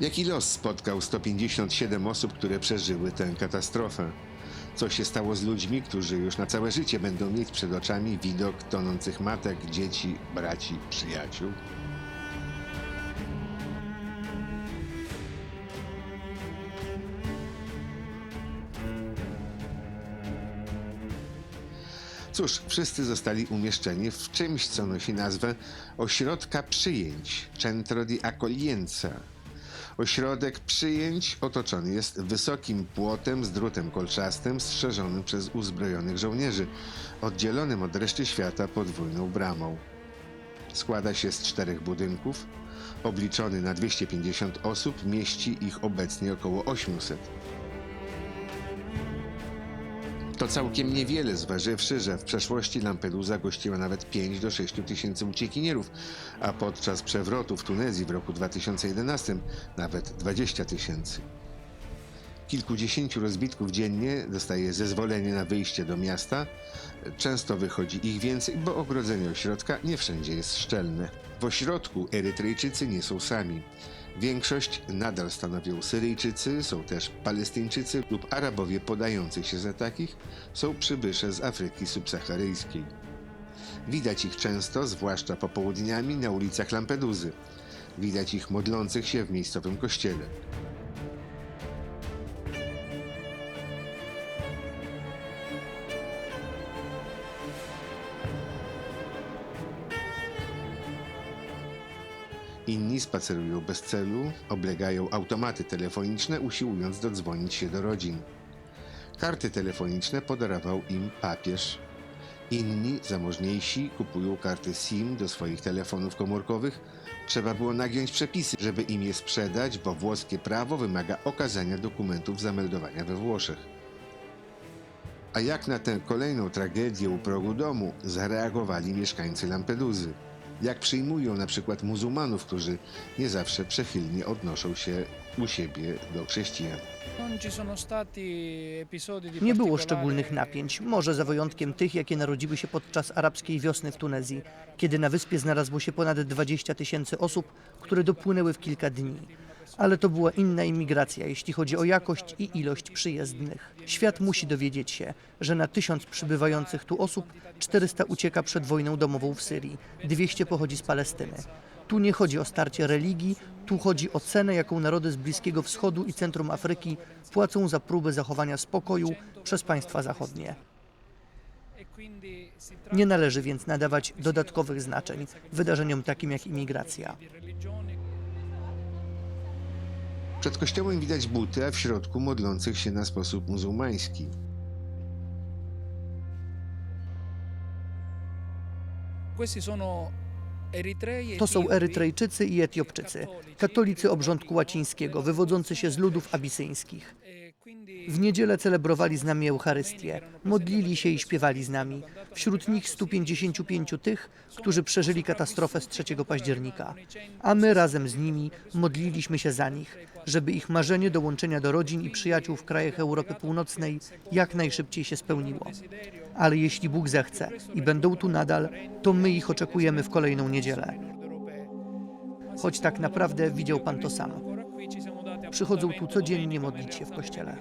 Jaki los spotkał 157 osób, które przeżyły tę katastrofę? Co się stało z ludźmi, którzy już na całe życie będą mieć przed oczami widok tonących matek, dzieci, braci, przyjaciół? Cóż, wszyscy zostali umieszczeni w czymś, co nosi nazwę Ośrodka Przyjęć, Centro di Accoglienza. Ośrodek przyjęć otoczony jest wysokim płotem z drutem kolczastym strzeżonym przez uzbrojonych żołnierzy, oddzielonym od reszty świata podwójną bramą. Składa się z czterech budynków. Obliczony na 250 osób, mieści ich obecnie około 800. To całkiem niewiele, zważywszy, że w przeszłości Lampedusa gościła nawet 5 do 6 tysięcy uciekinierów, a podczas przewrotu w Tunezji w roku 2011 nawet 20 tysięcy. Kilkudziesięciu rozbitków dziennie dostaje zezwolenie na wyjście do miasta. Często wychodzi ich więcej, bo ogrodzenie ośrodka nie wszędzie jest szczelne. W ośrodku Erytrejczycy nie są sami. Większość nadal stanowią Syryjczycy, są też Palestyńczycy lub Arabowie podających się za takich, są przybysze z Afryki subsaharyjskiej. Widać ich często, zwłaszcza popołudniami, na ulicach Lampeduzy. Widać ich modlących się w miejscowym kościele. Inni spacerują bez celu, oblegają automaty telefoniczne, usiłując dodzwonić się do rodzin. Karty telefoniczne podarował im papież. Inni, zamożniejsi, kupują karty SIM do swoich telefonów komórkowych. Trzeba było nagiąć przepisy, żeby im je sprzedać, bo włoskie prawo wymaga okazania dokumentów zameldowania we Włoszech. A jak na tę kolejną tragedię u progu domu zareagowali mieszkańcy Lampeduzy? Jak przyjmują na przykład muzułmanów, którzy nie zawsze przychylnie odnoszą się u siebie do chrześcijan? Nie było szczególnych napięć, może za wyjątkiem tych, jakie narodziły się podczas arabskiej wiosny w Tunezji, kiedy na wyspie znalazło się ponad 20 tysięcy osób, które dopłynęły w kilka dni. Ale to była inna imigracja, jeśli chodzi o jakość i ilość przyjezdnych. Świat musi dowiedzieć się, że na tysiąc przybywających tu osób 400 ucieka przed wojną domową w Syrii, 200 pochodzi z Palestyny. Tu nie chodzi o starcie religii, tu chodzi o cenę, jaką narody z Bliskiego Wschodu i centrum Afryki płacą za próbę zachowania spokoju przez państwa zachodnie. Nie należy więc nadawać dodatkowych znaczeń wydarzeniom takim jak imigracja. Przed kościołem widać buty, a w środku modlących się na sposób muzułmański. To są. Erytrejczycy i Etiopczycy, katolicy obrządku łacińskiego, wywodzący się z ludów abisyńskich. W niedzielę celebrowali z nami Eucharystię, modlili się i śpiewali z nami. Wśród nich 155 tych, którzy przeżyli katastrofę z 3 października. A my razem z nimi modliliśmy się za nich, żeby ich marzenie dołączenia do rodzin i przyjaciół w krajach Europy Północnej jak najszybciej się spełniło. Ale jeśli Bóg zechce i będą tu nadal, to my ich oczekujemy w kolejną niedzielę. Choć tak naprawdę widział Pan to sam. Przychodzą tu codziennie modlić się w kościele.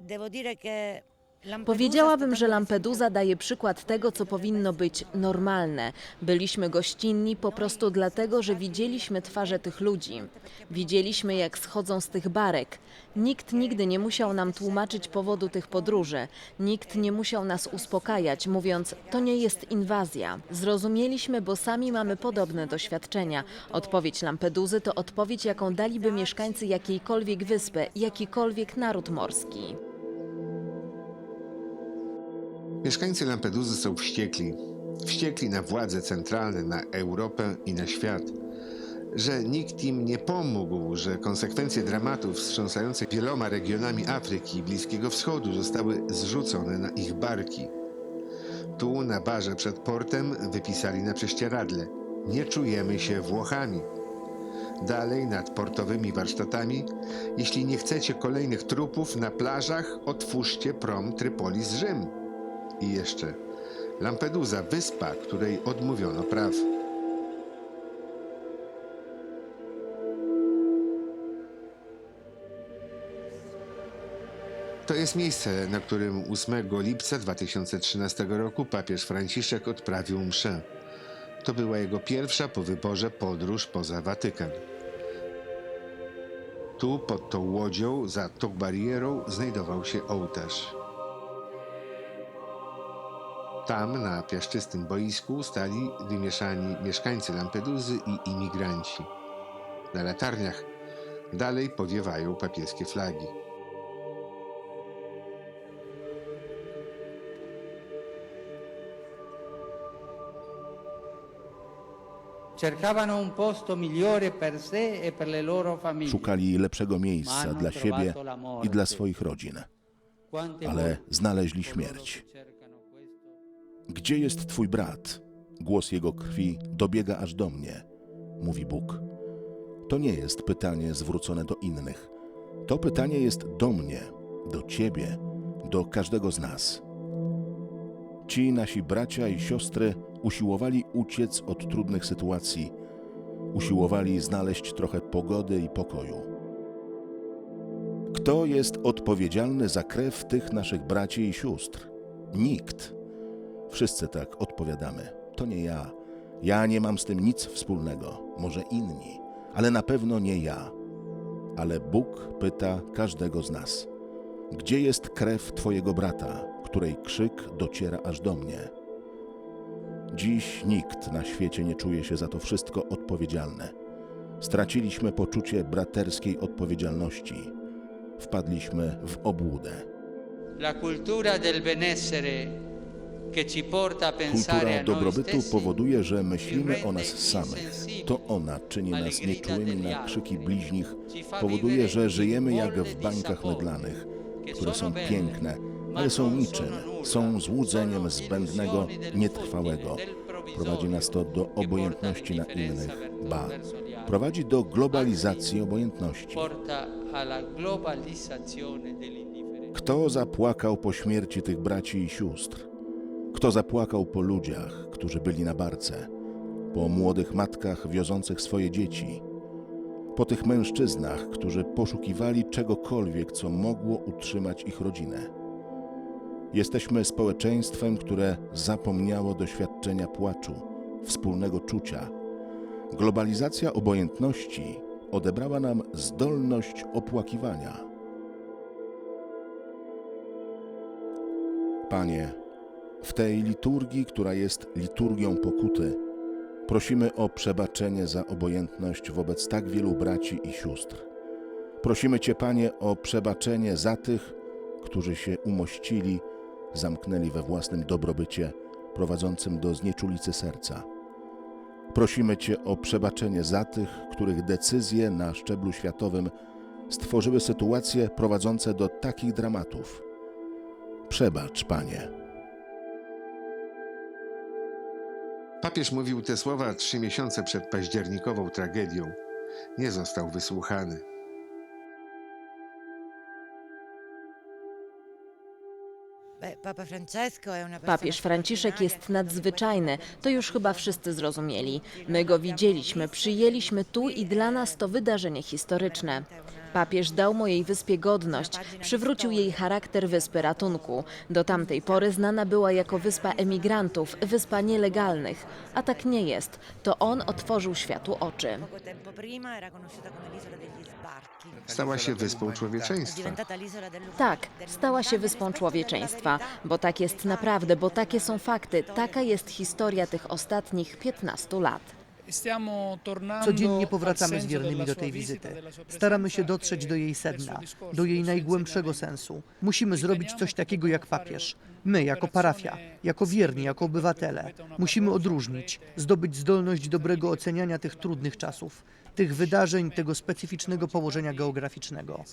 Devo dire che Powiedziałabym, że Lampedusa daje przykład tego, co powinno być normalne. Byliśmy gościnni po prostu dlatego, że widzieliśmy twarze tych ludzi. Widzieliśmy, jak schodzą z tych barek. Nikt nigdy nie musiał nam tłumaczyć powodu tych podróży. Nikt nie musiał nas uspokajać, mówiąc, to nie jest inwazja. Zrozumieliśmy, bo sami mamy podobne doświadczenia. Odpowiedź Lampedusy to odpowiedź, jaką daliby mieszkańcy jakiejkolwiek wyspy, jakikolwiek naród morski. Mieszkańcy Lampedusy są wściekli. Wściekli na władze centralne, na Europę i na świat. Że nikt im nie pomógł, że konsekwencje dramatów wstrząsających wieloma regionami Afryki i Bliskiego Wschodu zostały zrzucone na ich barki. Tu, na barze przed portem, wypisali na prześcieradle: Nie czujemy się Włochami. Dalej, nad portowymi warsztatami: Jeśli nie chcecie kolejnych trupów na plażach, otwórzcie prom Trypolis Rzym. I jeszcze Lampedusa, wyspa, której odmówiono praw. To jest miejsce, na którym 8 lipca 2013 roku papież Franciszek odprawił mszę. To była jego pierwsza po wyborze podróż poza Watykan. Tu, pod tą łodzią, za tą barierą, znajdował się ołtarz. Tam, na piaszczystym boisku, stali wymieszani mieszkańcy Lampeduzy i imigranci. Na latarniach dalej powiewają papieskie flagi. E. Szukali lepszego miejsca dla siebie i dla swoich rodzin, ale znaleźli śmierć. Gdzie jest twój brat? Głos jego krwi dobiega aż do mnie, mówi Bóg. To nie jest pytanie zwrócone do innych. To pytanie jest do mnie, do ciebie, do każdego z nas. Ci nasi bracia i siostry usiłowali uciec od trudnych sytuacji, usiłowali znaleźć trochę pogody i pokoju. Kto jest odpowiedzialny za krew tych naszych braci i sióstr? Nikt. Wszyscy tak odpowiadamy. To nie ja. Ja nie mam z tym nic wspólnego. Może inni, ale na pewno nie ja. Ale Bóg pyta każdego z nas: Gdzie jest krew Twojego brata, której krzyk dociera aż do mnie? Dziś nikt na świecie nie czuje się za to wszystko odpowiedzialny. Straciliśmy poczucie braterskiej odpowiedzialności. Wpadliśmy w obłudę. La cultura del benessere Kultura dobrobytu powoduje, że myślimy o nas samych. To ona czyni nas nieczułymi na krzyki bliźnich, powoduje, że żyjemy jak w bańkach mydlanych, które są piękne, ale są niczym, są złudzeniem zbędnego, nietrwałego. Prowadzi nas to do obojętności na innych, ba, prowadzi do globalizacji obojętności. Kto zapłakał po śmierci tych braci i sióstr? Kto zapłakał po ludziach, którzy byli na barce, po młodych matkach wiozących swoje dzieci, po tych mężczyznach, którzy poszukiwali czegokolwiek, co mogło utrzymać ich rodzinę? Jesteśmy społeczeństwem, które zapomniało doświadczenia płaczu, wspólnego czucia. Globalizacja obojętności odebrała nam zdolność opłakiwania. Panie, w tej liturgii, która jest liturgią pokuty, prosimy o przebaczenie za obojętność wobec tak wielu braci i sióstr. Prosimy Cię, Panie, o przebaczenie za tych, którzy się umościli, zamknęli we własnym dobrobycie, prowadzącym do znieczulicy serca. Prosimy Cię o przebaczenie za tych, których decyzje na szczeblu światowym stworzyły sytuacje prowadzące do takich dramatów. Przebacz, Panie. Papież mówił te słowa trzy miesiące przed październikową tragedią. Nie został wysłuchany. Papież Franciszek jest nadzwyczajny, to już chyba wszyscy zrozumieli. My go widzieliśmy, przyjęliśmy tu i dla nas to wydarzenie historyczne. Papież dał mojej wyspie godność, przywrócił jej charakter wyspy ratunku. Do tamtej pory znana była jako wyspa emigrantów, wyspa nielegalnych, a tak nie jest. To on otworzył światu oczy. Stała się wyspą człowieczeństwa. Tak, stała się wyspą człowieczeństwa, bo tak jest naprawdę, bo takie są fakty, taka jest historia tych ostatnich 15 lat. Codziennie powracamy z wiernymi do tej wizyty. Staramy się e dotrzeć do jej sedna, do jej najgłębszego sensu. Musimy zrobić coś takiego jak papież. My, jako parafia, jako wierni, jako obywatele, musimy odróżnić, zdobyć zdolność dobrego oceniania tych trudnych czasów, tych wydarzeń, tego specyficznego położenia geograficznego.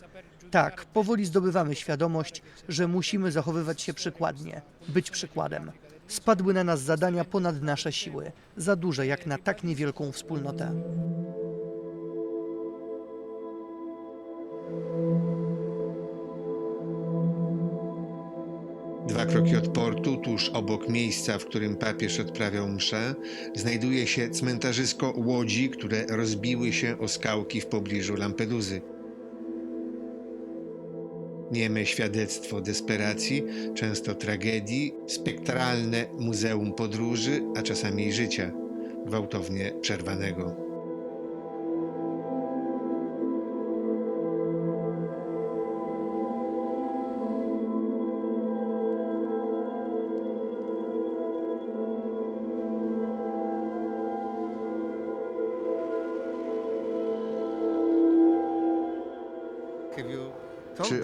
Tak, powoli zdobywamy świadomość, że musimy zachowywać się przykładnie, być przykładem. Spadły na nas zadania ponad nasze siły, za duże jak na tak niewielką wspólnotę. Dwa kroki od portu, tuż obok miejsca, w którym papież odprawiał mszę, znajduje się cmentarzysko łodzi, które rozbiły się o skałki w pobliżu Lampeduzy. Nieme świadectwo desperacji, często tragedii, spektralne muzeum podróży, a czasami i życia, gwałtownie przerwanego.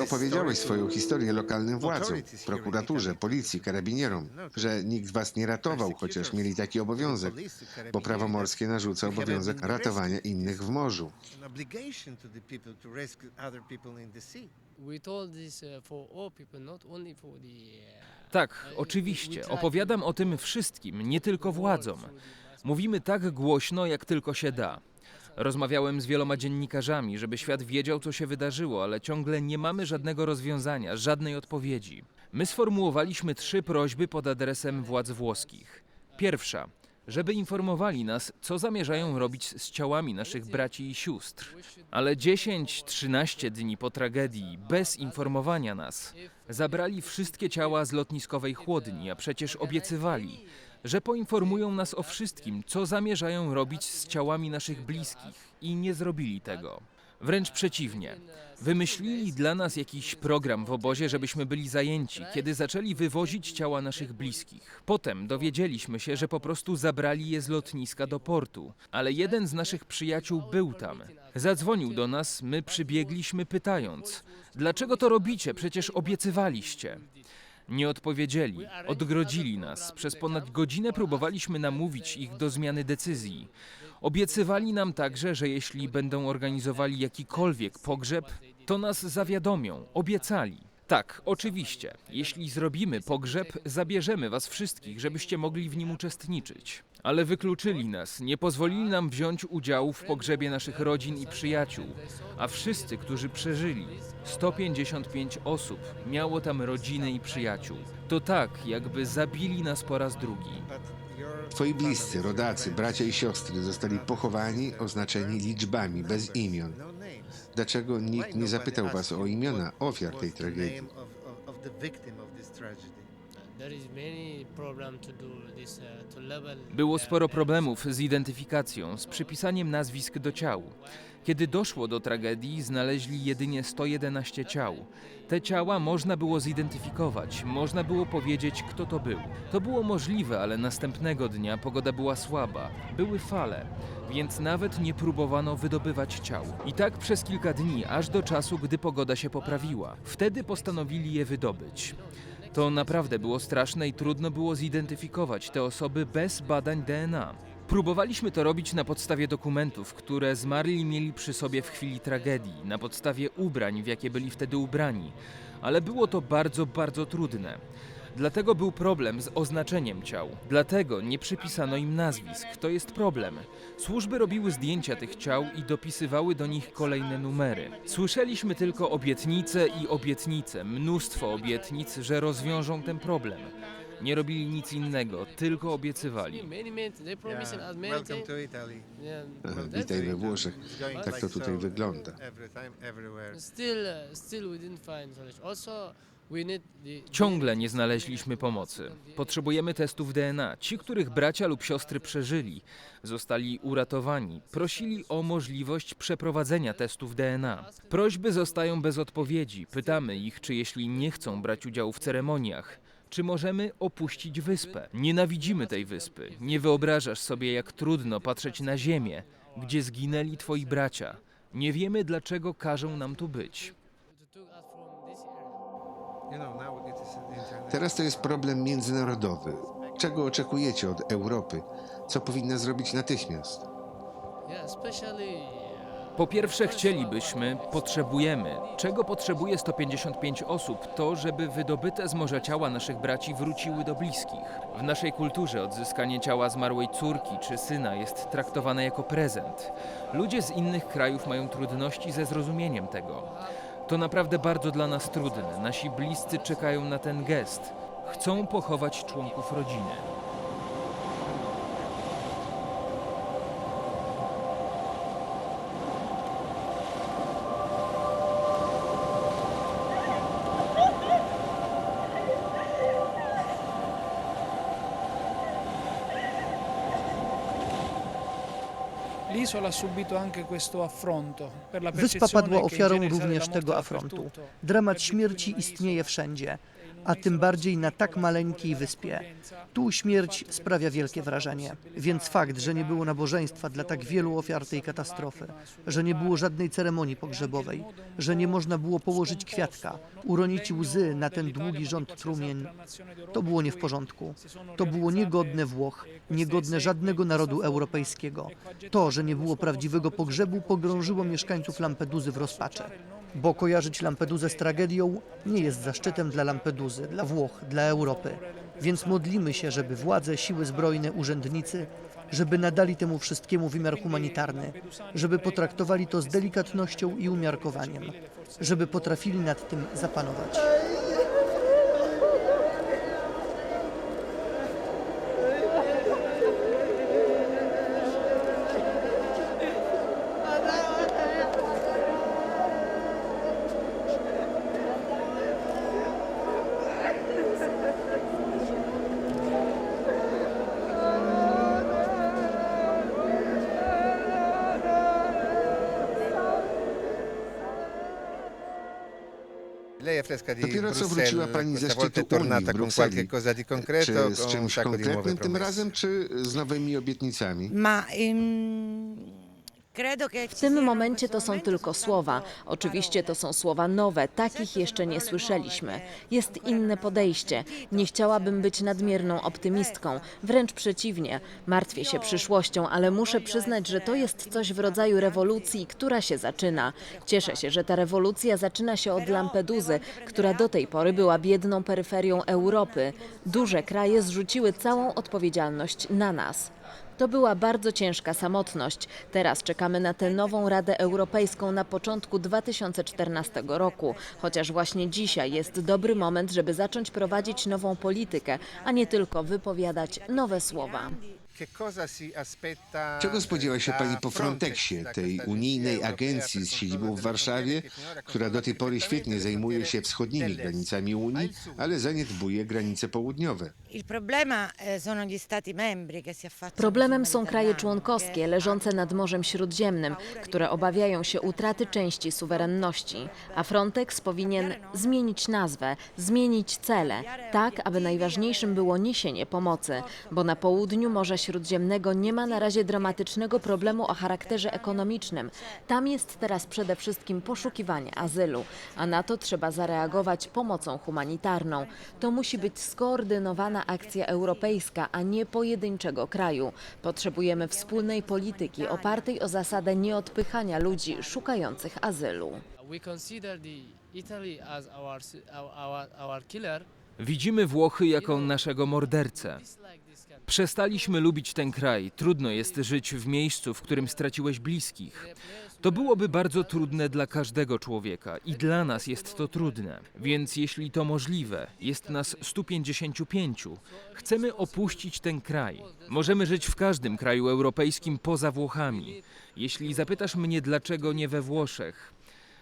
Opowiedziałeś swoją historię lokalnym władzom, prokuraturze, policji, karabinierom, że nikt was nie ratował, chociaż mieli taki obowiązek, bo prawo morskie narzuca obowiązek ratowania innych w morzu? Uh. Uh, Tak, oczywiście. Opowiadam o tym wszystkim, nie tylko władzom. Mówimy tak głośno, jak tylko się da. Rozmawiałem z wieloma dziennikarzami, żeby świat wiedział, co się wydarzyło, ale ciągle nie mamy żadnego rozwiązania, żadnej odpowiedzi. My sformułowaliśmy trzy prośby pod adresem władz włoskich. Pierwsza, żeby informowali nas, co zamierzają robić z ciałami naszych braci i sióstr. Ale 10-13 dni po tragedii, bez informowania nas, zabrali wszystkie ciała z lotniskowej chłodni, a przecież obiecywali, że poinformują nas o wszystkim, co zamierzają robić z ciałami naszych bliskich i nie zrobili tego. Wręcz przeciwnie. Wymyślili dla nas jakiś program w obozie, żebyśmy byli zajęci, kiedy zaczęli wywozić ciała naszych bliskich. Potem dowiedzieliśmy się, że po prostu zabrali je z lotniska do portu, ale jeden z naszych przyjaciół był tam. Zadzwonił do nas, my przybiegliśmy pytając: Dlaczego to robicie? Przecież obiecywaliście. Nie odpowiedzieli, odgrodzili nas. Przez ponad godzinę próbowaliśmy namówić ich do zmiany decyzji. Obiecywali nam także, że jeśli będą organizowali jakikolwiek pogrzeb, to nas zawiadomią. Obiecali. Tak, oczywiście. Jeśli zrobimy pogrzeb, zabierzemy was wszystkich, żebyście mogli w nim uczestniczyć. Ale wykluczyli nas, nie pozwolili nam wziąć udziału w pogrzebie naszych rodzin i przyjaciół. A wszyscy, którzy przeżyli, 155 osób, miało tam rodziny i przyjaciół. To tak, jakby zabili nas po raz drugi. Twoi bliscy, rodacy, bracia i siostry zostali pochowani, oznaczeni liczbami, bez imion. Dlaczego nikt nie zapytał was o imiona ofiar tej tragedii? Było sporo problemów z identyfikacją, z przypisaniem nazwisk do ciał. Kiedy doszło do tragedii, znaleźli jedynie 111 ciał. Te ciała można było zidentyfikować, można było powiedzieć, kto to był. To było możliwe, ale następnego dnia pogoda była słaba, były fale, więc nawet nie próbowano wydobywać ciał. I tak przez kilka dni, aż do czasu, gdy pogoda się poprawiła. Wtedy postanowili je wydobyć. To naprawdę było straszne i trudno było zidentyfikować te osoby bez badań DNA. Próbowaliśmy to robić na podstawie dokumentów, które zmarli mieli przy sobie w chwili tragedii, na podstawie ubrań, w jakie byli wtedy ubrani, ale było to bardzo, bardzo trudne. Dlatego był problem z oznaczeniem ciał. Dlatego nie przypisano im nazwisk. To jest problem. Służby robiły zdjęcia tych ciał i dopisywały do nich kolejne numery. Słyszeliśmy tylko obietnice i obietnice, mnóstwo obietnic, że rozwiążą ten problem. Nie robili nic innego, tylko obiecywali. Witaj we. Włoszech. Tak to tutaj wygląda. Uh. Ciągle nie znaleźliśmy pomocy. Potrzebujemy testów DNA. Ci, których bracia lub siostry przeżyli, zostali uratowani, prosili o możliwość przeprowadzenia testów DNA. Prośby zostają bez odpowiedzi. Pytamy ich, czy jeśli nie chcą brać udziału w ceremoniach, czy możemy opuścić wyspę. Nienawidzimy tej wyspy. Nie wyobrażasz sobie, jak trudno patrzeć na ziemię, gdzie zginęli twoi bracia. Nie wiemy, dlaczego każą nam tu być. Teraz to jest problem międzynarodowy. Czego oczekujecie od Europy? Co powinna zrobić natychmiast? Yeah, especially. Po pierwsze, chcielibyśmy, potrzebujemy. Czego potrzebuje 155 osób? To, żeby wydobyte z morza ciała naszych braci wróciły do bliskich. W naszej kulturze odzyskanie ciała zmarłej córki czy syna jest traktowane jako prezent. Ludzie z innych krajów mają trudności ze zrozumieniem tego. To naprawdę bardzo dla nas trudne. Nasi bliscy czekają na ten gest. Chcą pochować członków rodziny. Wyspa padła ofiarą również tego afrontu. Dramat śmierci istnieje wszędzie, a tym bardziej na tak maleńkiej wyspie. Tu śmierć sprawia wielkie wrażenie. Więc fakt, że nie było nabożeństwa dla tak wielu ofiar tej katastrofy, że nie było żadnej ceremonii pogrzebowej, że nie można było położyć kwiatka, uronić łzy na ten długi rząd trumien, to było nie w porządku. To było niegodne Włoch, niegodne żadnego narodu europejskiego. To, że nie było prawdziwego pogrzebu, pogrążyło mieszkańców Lampeduzy w rozpacze. Bo kojarzyć Lampedusę z tragedią nie jest zaszczytem dla Lampeduzy, dla Włoch, dla Europy. Więc modlimy się, żeby władze, siły zbrojne, urzędnicy, żeby nadali temu wszystkiemu wymiar humanitarny, żeby potraktowali to z delikatnością i umiarkowaniem, żeby potrafili nad tym zapanować. Dopiero co wróciła pani ze szczytu Unii w Brukseli. Czy z czymś konkretnym tym razem, czy z nowymi obietnicami? Ma che W tym momencie to są tylko słowa. Oczywiście to są słowa nowe, takich jeszcze nie słyszeliśmy. Jest inne podejście. Nie chciałabym być nadmierną optymistką, wręcz przeciwnie. Martwię się przyszłością, ale muszę przyznać, że to jest coś w rodzaju rewolucji, która się zaczyna. Cieszę się, że ta rewolucja zaczyna się od Lampeduzy, która do tej pory była biedną peryferią Europy. Duże kraje zrzuciły całą odpowiedzialność na nas. To była bardzo ciężka samotność. Teraz czekamy na tę nową Radę Europejską na początku 2014 roku, chociaż właśnie dzisiaj jest dobry moment, żeby zacząć prowadzić nową politykę, a nie tylko wypowiadać nowe słowa. Czego spodziewa się pani po Frontexie, tej unijnej agencji z siedzibą w Warszawie, która do tej pory świetnie zajmuje się wschodnimi granicami Unii, ale zaniedbuje granice południowe? eh, Problemem są kraje członkowskie leżące nad Morzem Śródziemnym, które obawiają się utraty części suwerenności, a Frontex powinien zmienić nazwę, zmienić cele, tak aby najważniejszym było niesienie pomocy, bo na południu Morza Śródziemnego nie ma na razie dramatycznego problemu o charakterze ekonomicznym. Tam jest teraz przede wszystkim poszukiwanie azylu, a na to trzeba zareagować pomocą humanitarną. To musi być skoordynowana akcja europejska, a nie pojedynczego kraju. Potrzebujemy wspólnej polityki opartej o zasadę nieodpychania ludzi szukających azylu. Widzimy Włochy jako naszego mordercę. Przestaliśmy lubić ten kraj. Trudno jest żyć w miejscu, w którym straciłeś bliskich. To byłoby bardzo trudne dla każdego człowieka i dla nas jest to trudne. Więc jeśli to możliwe, jest nas 155, chcemy opuścić ten kraj. Możemy żyć w każdym kraju europejskim poza Włochami. Jeśli zapytasz mnie, dlaczego nie we Włoszech,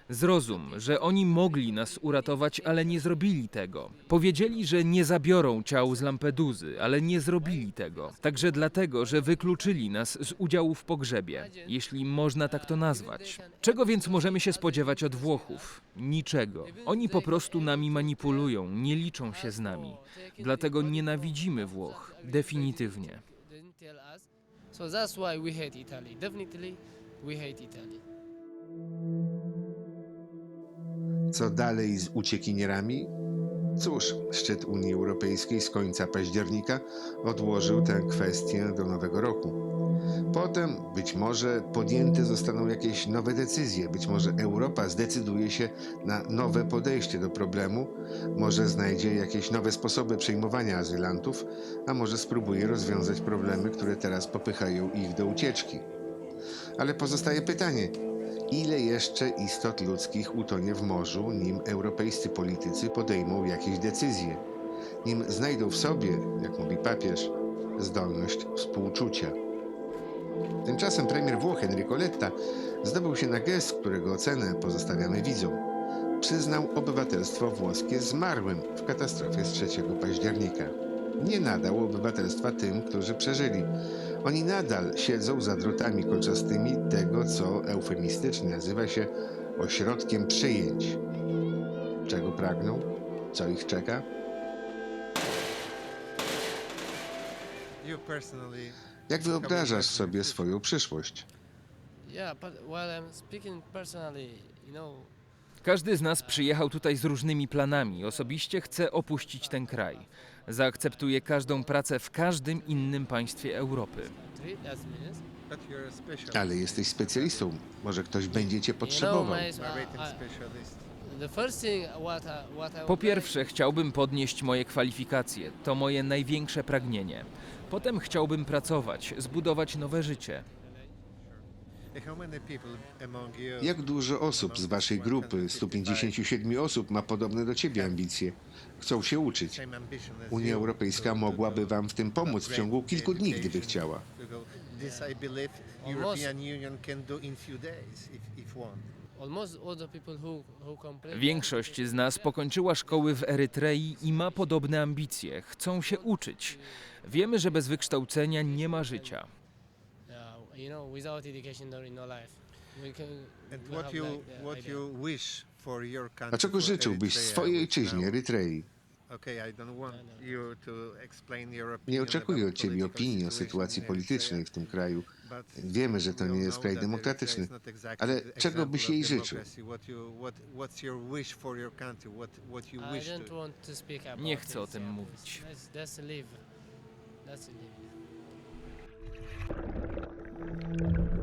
Zrozum, że oni mogli nas uratować, ale nie zrobili tego. Powiedzieli, że nie zabiorą ciał z Lampeduzy, ale nie zrobili tego. Także dlatego, że wykluczyli nas z udziału w pogrzebie, jeśli można tak to nazwać. Czego więc możemy się spodziewać od Włochów? Niczego. Oni po prostu nami manipulują, nie liczą się z nami. Dlatego nienawidzimy Włoch. Definitywnie. So that's why we hate Italy. Definitely, we hate Italy. Co dalej z uciekinierami? Cóż, szczyt Unii Europejskiej z końca października odłożył tę kwestię do nowego roku. Potem być może podjęte zostaną jakieś nowe decyzje, być może Europa zdecyduje się na nowe podejście do problemu, może znajdzie jakieś nowe sposoby przyjmowania azylantów, a może spróbuje rozwiązać problemy, które teraz popychają ich do ucieczki. Ale pozostaje pytanie, ile jeszcze istot ludzkich utonie w morzu, nim europejscy politycy podejmą jakieś decyzje, nim znajdą w sobie, jak mówi papież, zdolność współczucia. Tymczasem premier Włoch Enrico Letta zdobył się na gest, którego ocenę pozostawiamy widzom. Przyznał obywatelstwo włoskie zmarłym w katastrofie z 3 października. Nie nadał obywatelstwa tym, którzy przeżyli. Oni nadal siedzą za drutami kolczastymi tego, co eufemistycznie nazywa się ośrodkiem przyjęć. Czego pragną? Co ich czeka? Jak wyobrażasz sobie swoją przyszłość? Każdy z nas przyjechał tutaj z różnymi planami. Osobiście chce opuścić ten kraj. Zaakceptuje każdą pracę w każdym innym państwie Europy. Ale jesteś specjalistą. Może ktoś będzie cię potrzebował. Po pierwsze, chciałbym podnieść moje kwalifikacje. To moje największe pragnienie. Potem chciałbym pracować, zbudować nowe życie. Jak dużo osób z waszej grupy, 157 osób, ma podobne do ciebie ambicje? Chcą się uczyć. Unia Europejska mogłaby wam w tym pomóc w ciągu kilku dni, gdyby chciała. Większość z nas pokończyła szkoły w Erytrei i ma podobne ambicje. Chcą się uczyć. Wiemy, że bez wykształcenia nie ma życia. You know, without education, there is no life. We can. And we what have you like the what idea. you wish for your country? Dlaczego for życzyłbyś swojej right ojczyźnie, now? Erytrei? Okay, I don't want you to explain your Nie opinion oczekuję about od ciebie political opinii o situation sytuacji in politycznej w tym kraju. but Wiemy, że to we nie jest know kraj that Eritrea demokratyczny. is not exactly Ale the czego byś example jej of życzył? democracy. What you- what- what's your wish for your country? What what you I wish don't to want to speak about Nie chcę o tym yeah. mówić. That's, that's a live. That's a live. Thank you.